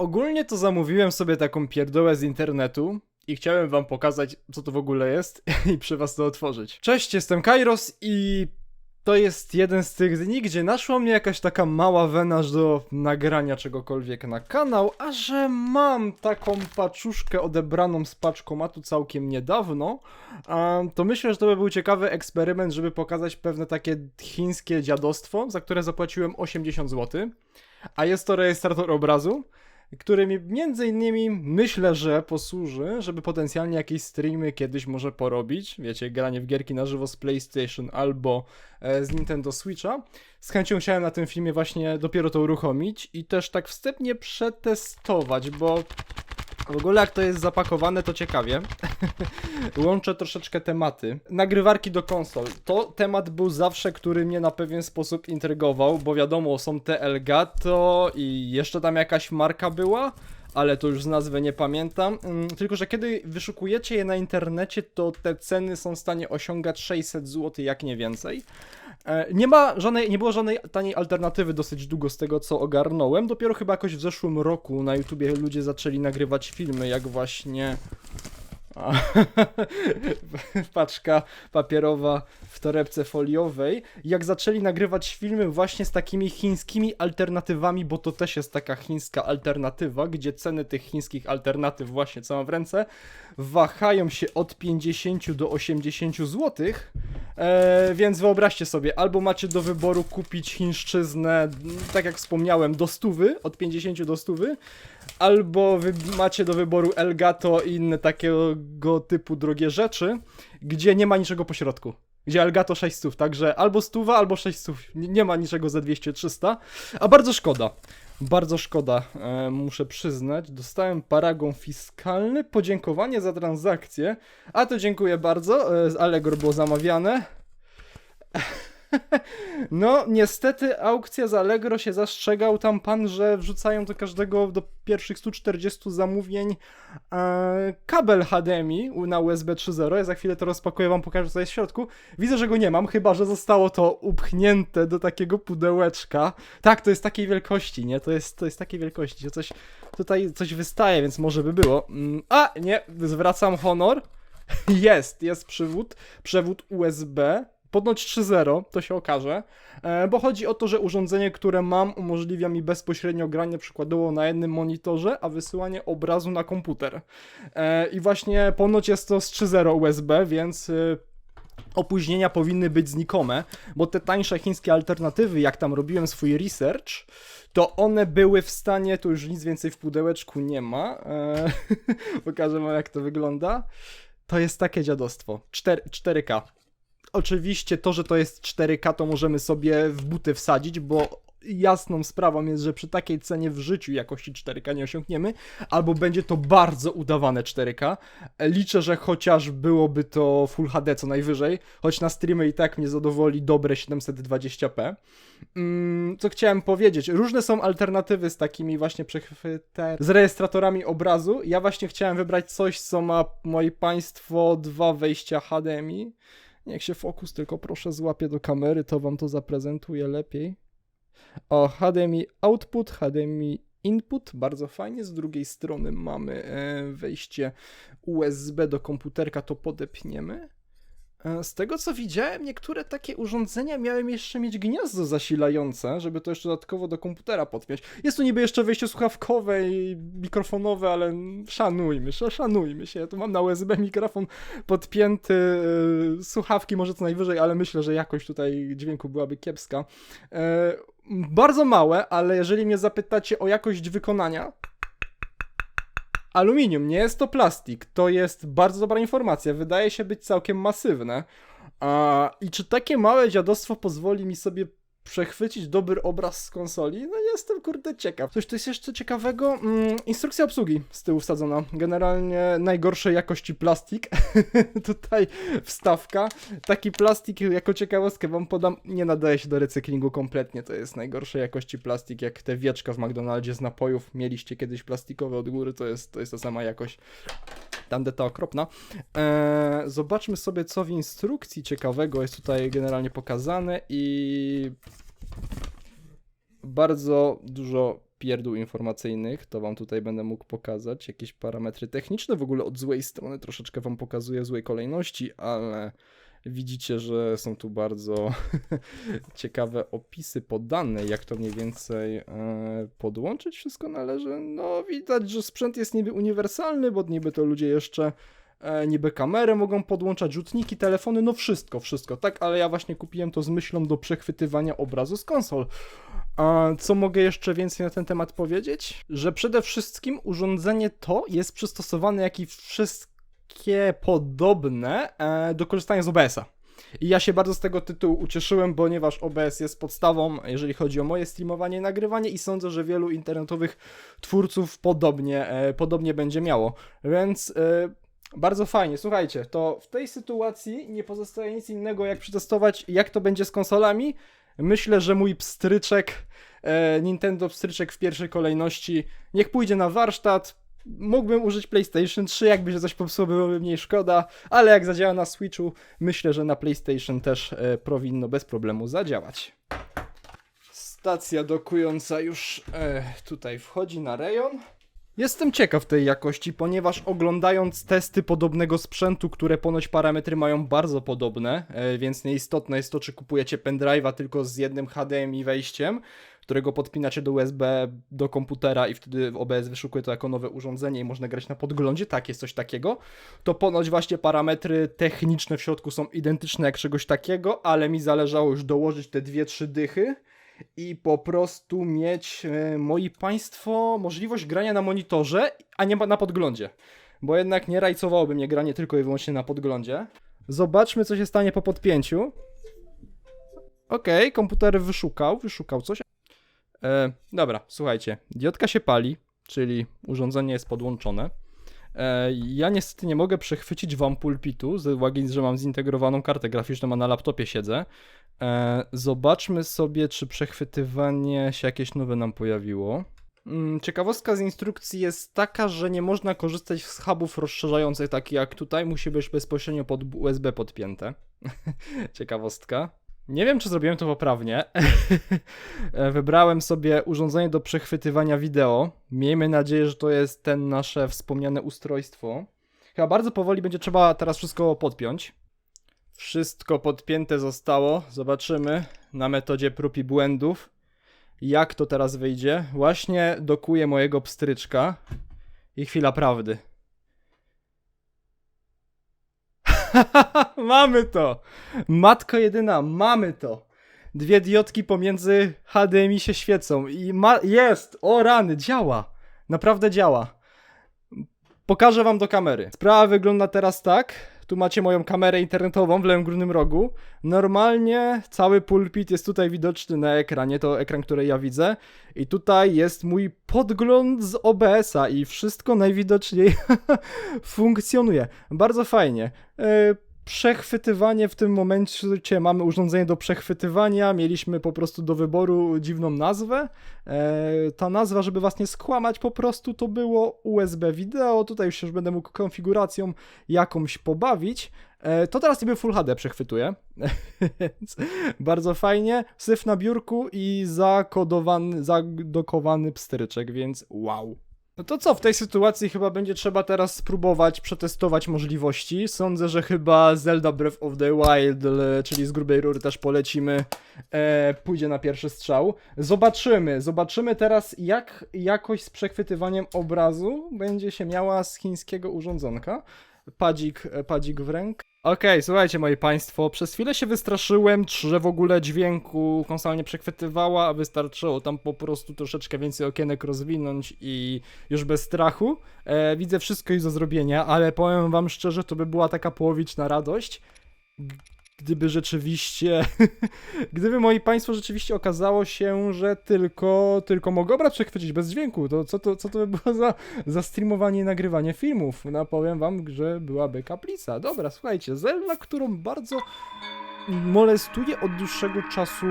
Ogólnie to zamówiłem sobie taką pierdołę z internetu i chciałem wam pokazać, co to w ogóle jest i przy was to otworzyć. Cześć, jestem Kairos i to jest jeden z tych dni, gdzie naszła mnie jakaś taka mała wenaż do nagrania czegokolwiek na kanał, a że mam taką paczuszkę odebraną z paczkomatu całkiem niedawno, to myślę, że to by był ciekawy eksperyment, żeby pokazać pewne takie chińskie dziadostwo, za które zapłaciłem 80 zł. A jest to rejestrator obrazu, który mi między innymi myślę, że posłuży, żeby potencjalnie jakieś streamy kiedyś może porobić. Wiecie, granie w gierki na żywo z PlayStation albo e, z Nintendo Switcha. Z chęcią chciałem na tym filmie właśnie dopiero to uruchomić i też tak wstępnie przetestować, bo w ogóle jak to jest zapakowane, to ciekawie. Łączę troszeczkę tematy. Nagrywarki do konsol. To temat był zawsze, który mnie na pewien sposób intrygował, bo wiadomo, są te Elgato i jeszcze tam jakaś marka była, ale to już z nazwy nie pamiętam. Mm, Tylko, że kiedy wyszukujecie je na internecie, to te ceny są w stanie osiągać 600 zł, jak nie więcej. E, Nie ma żadnej, nie było żadnej taniej alternatywy dosyć długo z tego, co ogarnąłem. Dopiero chyba jakoś w zeszłym roku na YouTubie ludzie zaczęli nagrywać filmy, jak właśnie paczka papierowa w torebce foliowej. Jak zaczęli nagrywać filmy właśnie z takimi chińskimi alternatywami, bo to też jest taka chińska alternatywa, gdzie ceny tych chińskich alternatyw, właśnie co mam w ręce, wahają się od 50 do 80 zł. E, więc wyobraźcie sobie, albo macie do wyboru kupić chińszczyznę, tak jak wspomniałem, do stówy, od 50 do stówy, albo wy macie do wyboru Elgato i inne takiego typu drogie rzeczy, gdzie nie ma niczego po środku. Gdzie Elgato 6 stów, także albo stuwa, albo 6 stów. Nie, ma niczego za 200-300, a bardzo szkoda. Bardzo szkoda, e, muszę przyznać. Dostałem paragon fiskalny, podziękowanie za transakcję. A to dziękuję bardzo, e, z Allegro było zamawiane. No, niestety aukcja z Allegro się zastrzegał tam pan, że wrzucają do każdego, do pierwszych 140 zamówień e, kabel HDMI na USB 3.0. Ja za chwilę to rozpakuję, wam pokażę co jest w środku. Widzę, że go nie mam, chyba, że zostało to upchnięte do takiego pudełeczka. Tak, to jest takiej wielkości, nie? To jest, to jest takiej wielkości, że coś tutaj coś wystaje, więc może by było. Mm, A, nie, zwracam honor. Jest, jest przywód, przewód USB. Ponoć 3.0, to się okaże, e, bo chodzi o to, że urządzenie, które mam, umożliwia mi bezpośrednio granie przykładowo na jednym monitorze, a wysyłanie obrazu na komputer. E, I właśnie ponoć jest to z 3.0 USB, więc e, opóźnienia powinny być znikome, bo te tańsze chińskie alternatywy, jak tam robiłem swój research, to one były w stanie, tu już nic więcej w pudełeczku nie ma, e, pokażę wam jak to wygląda, to jest takie dziadostwo, 4, 4K. Oczywiście to, że to jest 4K, to możemy sobie w buty wsadzić, bo jasną sprawą jest, że przy takiej cenie w życiu jakości 4K nie osiągniemy, albo będzie to bardzo udawane 4K. Liczę, że chociaż byłoby to Full HD co najwyżej, choć na streamy i tak mnie zadowoli dobre 720p. Mm, co chciałem powiedzieć? Różne są alternatywy z takimi właśnie przechwyter... z rejestratorami obrazu. Ja właśnie chciałem wybrać coś, co ma, moi państwo, dwa wejścia HDMI. Niech się fokus tylko proszę złapie do kamery, to wam to zaprezentuję lepiej. O, HDMI output, HDMI input, bardzo fajnie. Z drugiej strony mamy e, wejście USB do komputerka, to podepniemy. E, Z tego co widziałem, niektóre takie urządzenia miały jeszcze mieć gniazdo zasilające, żeby to jeszcze dodatkowo do komputera podpiąć. Jest tu niby jeszcze wejście słuchawkowe i mikrofonowe, ale szanujmy się, szanujmy się. Ja tu mam na USB mikrofon podpięty, e, słuchawki może co najwyżej, ale myślę, że jakość tutaj dźwięku byłaby kiepska. E, Bardzo małe, ale jeżeli mnie zapytacie o jakość wykonania, aluminium, nie jest to plastik. To jest bardzo dobra informacja. Wydaje się być całkiem masywne. I czy takie małe dziadostwo pozwoli mi sobie przechwycić dobry obraz z konsoli? No jestem kurde ciekaw. Coś tu jest jeszcze ciekawego. Mm, instrukcja obsługi z tyłu wsadzona. Generalnie najgorszej jakości plastik. Tutaj wstawka. Taki plastik, jako ciekawostkę wam podam, nie nadaje się do recyklingu kompletnie. To jest najgorszej jakości plastik, jak te wieczka w McDonaldzie z napojów. Mieliście kiedyś plastikowe od góry, to jest, to jest ta sama jakość. Tandeta okropna. Eee, zobaczmy sobie, co w instrukcji ciekawego jest tutaj generalnie pokazane i bardzo dużo pierdół informacyjnych, to wam tutaj będę mógł pokazać jakieś parametry techniczne, w ogóle od złej strony troszeczkę wam pokazuję złej kolejności, ale widzicie, że są tu bardzo ciekawe opisy podane, jak to mniej więcej e, podłączyć wszystko należy. No widać, że sprzęt jest niby uniwersalny, bo niby to ludzie jeszcze e, niby kamerę mogą podłączać, rzutniki, telefony, no wszystko, wszystko, tak, ale ja właśnie kupiłem to z myślą do przechwytywania obrazu z konsol. A co mogę jeszcze więcej na ten temat powiedzieć? Że przede wszystkim urządzenie to jest przystosowane, jak i wszystkie podobne e, do korzystania z OBS-a. I ja się bardzo z tego tytułu ucieszyłem, ponieważ OBS jest podstawą, jeżeli chodzi o moje streamowanie i nagrywanie i sądzę, że wielu internetowych twórców podobnie, e, podobnie będzie miało. Więc e, bardzo fajnie. Słuchajcie, to w tej sytuacji nie pozostaje nic innego jak przetestować jak to będzie z konsolami. Myślę, że mój pstryczek, e, Nintendo pstryczek w pierwszej kolejności, niech pójdzie na warsztat. Mógłbym użyć PlayStation 3, jakby się coś popsuło, byłoby mniej szkoda, ale jak zadziała na Switchu, myślę, że na PlayStation też e, powinno bez problemu zadziałać. Stacja dokująca już e, tutaj wchodzi na rejon. Jestem ciekaw tej jakości, ponieważ oglądając testy podobnego sprzętu, które ponoć parametry mają bardzo podobne, e, więc nieistotne jest to, czy kupujecie pendrive'a tylko z jednym HDMI wejściem, którego podpinacie do USB do komputera i wtedy OBS wyszukuje to jako nowe urządzenie i można grać na podglądzie, tak, jest coś takiego, to ponoć właśnie parametry techniczne w środku są identyczne jak czegoś takiego, ale mi zależało już dołożyć te dwie, trzy dychy, i po prostu mieć, e, moi państwo, możliwość grania na monitorze, a nie na podglądzie. Bo jednak nie rajcowałoby mnie granie tylko i wyłącznie na podglądzie. Zobaczmy, co się stanie po podpięciu. Okej, komputer wyszukał, wyszukał coś. E, dobra, słuchajcie, diodka się pali, czyli urządzenie jest podłączone. E, ja niestety nie mogę przechwycić wam pulpitu, z uwagi, że mam zintegrowaną kartę graficzną, a na laptopie siedzę. E, zobaczmy sobie, czy przechwytywanie się jakieś nowe nam pojawiło. Mm, Ciekawostka z instrukcji jest taka, że nie można korzystać z hubów rozszerzających, takich jak tutaj, musi być bezpośrednio pod USB podpięte. Ciekawostka. Nie wiem, czy zrobiłem to poprawnie. E, Wybrałem sobie urządzenie do przechwytywania wideo. Miejmy nadzieję, że to jest ten nasze wspomniane ustrojstwo. Chyba bardzo powoli będzie trzeba teraz wszystko podpiąć. Wszystko podpięte zostało. Zobaczymy na metodzie prób i błędów, jak to teraz wyjdzie. Właśnie dokuję mojego pstryczka i chwila prawdy. mamy to! Matko jedyna, mamy to! Dwie diodki pomiędzy HDMI się świecą i ma jest! O rany, działa! Naprawdę działa. Pokażę wam do kamery. Sprawa wygląda teraz tak. Tu macie moją kamerę internetową w lewym górnym rogu. Normalnie cały pulpit jest tutaj widoczny na ekranie, to ekran, który ja widzę. I tutaj jest mój podgląd z OBS-a i wszystko najwidoczniej funkcjonuje. Bardzo fajnie. E, Przechwytywanie w tym momencie mamy urządzenie do przechwytywania. Mieliśmy po prostu do wyboru dziwną nazwę. E, ta nazwa, żeby was nie skłamać, po prostu to było USB wideo. Tutaj już już będę mógł konfiguracją jakąś pobawić. E, to teraz niby Full HD przechwytuje, bardzo fajnie. Syf na biurku i zakodowany, zadokowany pstryczek, więc wow. No to co, w tej sytuacji chyba będzie trzeba teraz spróbować przetestować możliwości. Sądzę, że chyba Zelda Breath of the Wild, czyli z grubej rury też polecimy, e, pójdzie na pierwszy strzał. Zobaczymy, zobaczymy teraz jak jakość z przechwytywaniem obrazu będzie się miała z chińskiego urządzonka. Padzik, e, padzik w rękę. Okej, słuchajcie moi państwo, przez chwilę się wystraszyłem, że w ogóle dźwięku konsola nie przechwytywała, a wystarczyło tam po prostu troszeczkę więcej okienek rozwinąć i już bez strachu. E, widzę wszystko jest do zrobienia, ale powiem wam szczerze, to by była taka połowiczna radość, gdyby rzeczywiście, gdyby moi państwo rzeczywiście okazało się, że tylko, tylko mogę obraz przechwycić bez dźwięku, to co to, co to by było za, za streamowanie i nagrywanie filmów? No powiem wam, że byłaby kaplica. Dobra, słuchajcie, Zelda, którą bardzo molestuje od dłuższego czasu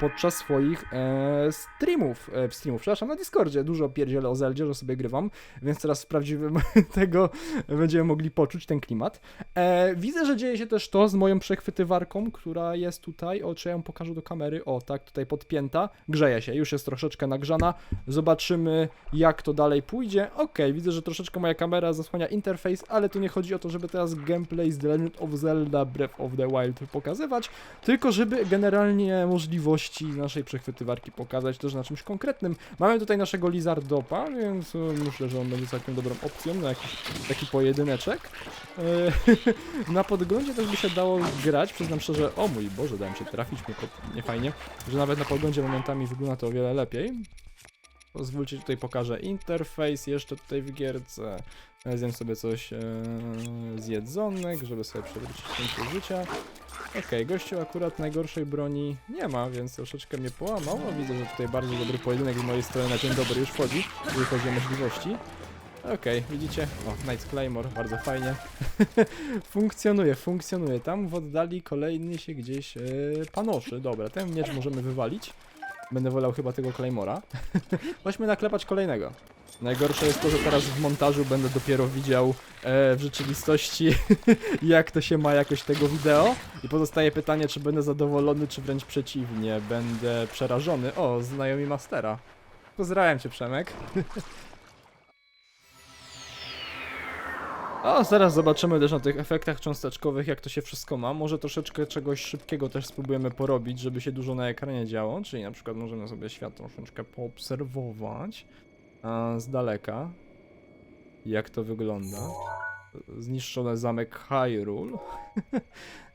podczas swoich e, streamów, e, streamów, przepraszam, na Discordzie. Dużo pierdzielę o Zeldzie, że sobie grywam, więc teraz w prawdziwym tego będziemy mogli poczuć ten klimat. E, widzę, że dzieje się też to z moją przechwytywarką, która jest tutaj, o, czy ja ją pokażę do kamery, o, tak, tutaj podpięta, grzeje się, już jest troszeczkę nagrzana, zobaczymy jak to dalej pójdzie. Okej, widzę, że troszeczkę moja kamera zasłania interfejs, ale tu nie chodzi o to, żeby teraz gameplay z The Legend of Zelda Breath of the Wild pokazywać, tylko żeby generalnie możliwości naszej przechwytywarki pokazać też na czymś konkretnym. Mamy tutaj naszego Lizardopa, więc e, myślę, że on będzie całkiem dobrą opcją na jakiś taki pojedyneczek. E, na podglądzie też by się dało grać, przyznam szczerze, o mój Boże, dałem się trafić, mnie pod... niefajnie, że nawet na podglądzie momentami wygląda to o wiele lepiej. Pozwólcie, tutaj pokażę interfejs jeszcze tutaj w gierce. E, Zjem sobie coś e, z jedzonek, żeby sobie przewrócić punkty życia. Okej, gościu akurat najgorszej broni nie ma, więc troszeczkę mnie połamał. No, widzę, że tutaj bardzo dobry pojedynek z mojej strony na dzień dobry już wchodzi, jeżeli chodzi o możliwości. Okej, widzicie? O, Knights Claymore, bardzo fajnie. funkcjonuje, funkcjonuje. Tam w oddali kolejny się gdzieś e, panoszy. Dobra, ten miecz możemy wywalić. Będę wolał chyba tego Claymora. Chodźmy naklepać kolejnego. Najgorsze jest to, że teraz w montażu będę dopiero widział e, w rzeczywistości, jak to się ma jakość tego wideo. I pozostaje pytanie, czy będę zadowolony, czy wręcz przeciwnie, będę przerażony. O, znajomi Mastera. Pozdrawiam cię, Przemek. O, zaraz zobaczymy też na tych efektach cząsteczkowych, jak to się wszystko ma. Może troszeczkę czegoś szybkiego też spróbujemy porobić, żeby się dużo na ekranie działo. Czyli na przykład możemy sobie świat troszeczkę poobserwować a, z daleka, jak to wygląda. Zniszczony zamek Hyrule.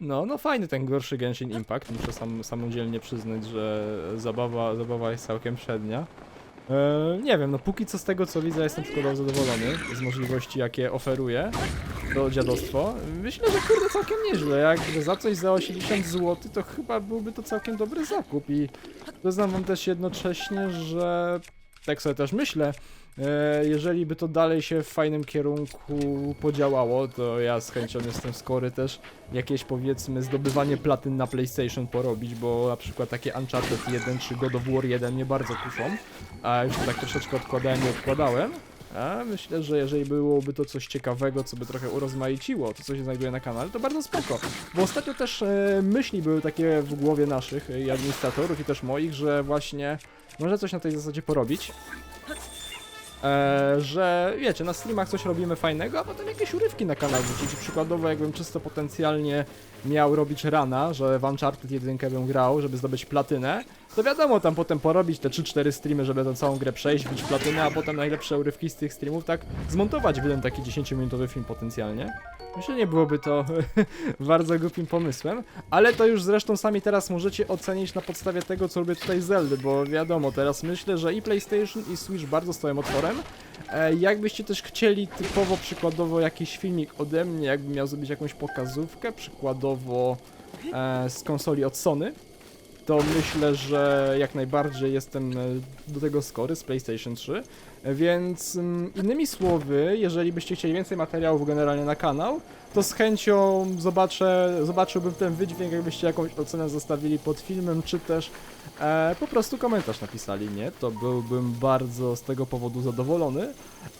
No, no fajny ten gorszy Genshin Impact, muszę sam, samodzielnie przyznać, że zabawa, zabawa jest całkiem przednia. Eee, nie wiem, no póki co z tego co widzę jestem przykładowo zadowolony z możliwości jakie oferuje to dziadostwo. Myślę, że kurde całkiem nieźle, jak za coś za 80 zł to chyba byłby to całkiem dobry zakup i przyznam wam też jednocześnie, że tak sobie też myślę, e, jeżeli by to dalej się w fajnym kierunku podziałało, to ja z chęcią jestem skory też jakieś powiedzmy zdobywanie platyn na PlayStation porobić, bo na przykład takie Uncharted 1 czy God of War 1 mnie bardzo kuszą, a już tak troszeczkę odkładałem i odkładałem. A myślę, że jeżeli byłoby to coś ciekawego, co by trochę urozmaiciło to, co się znajduje na kanale, to bardzo spoko. Bo ostatnio też e, myśli były takie w głowie naszych e, i administratorów i też moich, że właśnie może coś na tej zasadzie porobić. E, że wiecie, na streamach coś robimy fajnego, a potem jakieś urywki na kanał wrzucić. Przykładowo, jakbym czysto potencjalnie miał robić rana, że w Uncharted 1 bym grał, żeby zdobyć platynę, to wiadomo, tam potem porobić te 3-4 streamy, żeby tę całą grę przejść, bić platynę, a potem najlepsze urywki z tych streamów, tak zmontować w jeden taki 10-minutowy film potencjalnie. Myślę, nie byłoby to bardzo głupim pomysłem, ale to już zresztą sami teraz możecie ocenić na podstawie tego, co robię tutaj Zeldy, bo wiadomo, teraz myślę, że i PlayStation i Switch bardzo stoją otworem. E, jakbyście też chcieli typowo, przykładowo jakiś filmik ode mnie, jakbym miał zrobić jakąś pokazówkę, przykładowo e, z konsoli od Sony, to myślę, że jak najbardziej jestem e, do tego skory z PlayStation 3. E, Więc mm, innymi słowy, jeżeli byście chcieli więcej materiałów generalnie na kanał, to z chęcią zobaczę, zobaczyłbym ten wydźwięk, jakbyście jakąś ocenę zostawili pod filmem, czy też e, po prostu komentarz napisali, nie? To byłbym bardzo z tego powodu zadowolony.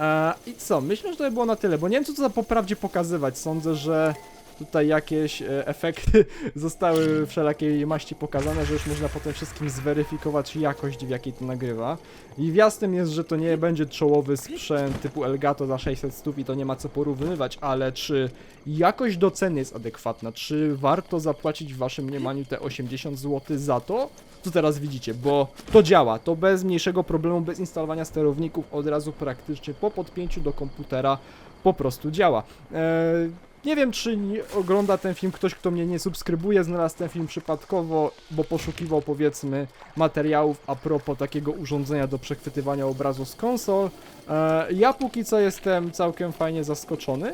E, I co? Myślę, że to by było na tyle, bo nie wiem co to za poprawdzie pokazywać. Sądzę, że tutaj jakieś e, efekty zostały wszelakiej maści pokazane, że już można potem wszystkim zweryfikować jakość, w jakiej to nagrywa. I jasnym jest, że to nie będzie czołowy sprzęt typu Elgato za 600 stóp i to nie ma co porównywać, ale czy jakość do ceny jest adekwatna? Czy warto zapłacić w waszym mniemaniu te 80 zł za to? Co teraz widzicie, bo to działa, to bez mniejszego problemu, bez instalowania sterowników, od razu praktycznie po podpięciu do komputera po prostu działa. Eee, nie wiem, czy ogląda ten film ktoś, kto mnie nie subskrybuje, znalazł ten film przypadkowo, bo poszukiwał powiedzmy materiałów a propos takiego urządzenia do przechwytywania obrazu z konsol. E, ja póki co jestem całkiem fajnie zaskoczony,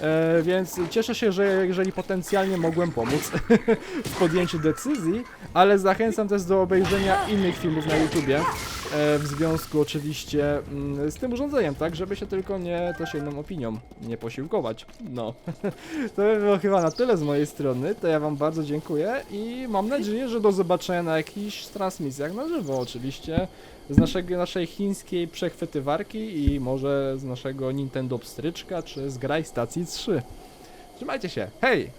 e, więc cieszę się, że jeżeli potencjalnie mogłem pomóc w podjęciu decyzji, ale zachęcam też do obejrzenia innych filmów na YouTubie, e, w związku oczywiście mm, z tym urządzeniem, tak, żeby się tylko nie też jedną opinią nie posiłkować. No. to by było chyba na tyle z mojej strony. To ja wam bardzo dziękuję i mam nadzieję, że do zobaczenia na jakichś transmisjach na żywo oczywiście. Z naszego, naszej chińskiej przechwytywarki i może z naszego Nintendo pstryczka, czy z graj stacji 3. Trzymajcie się, hej!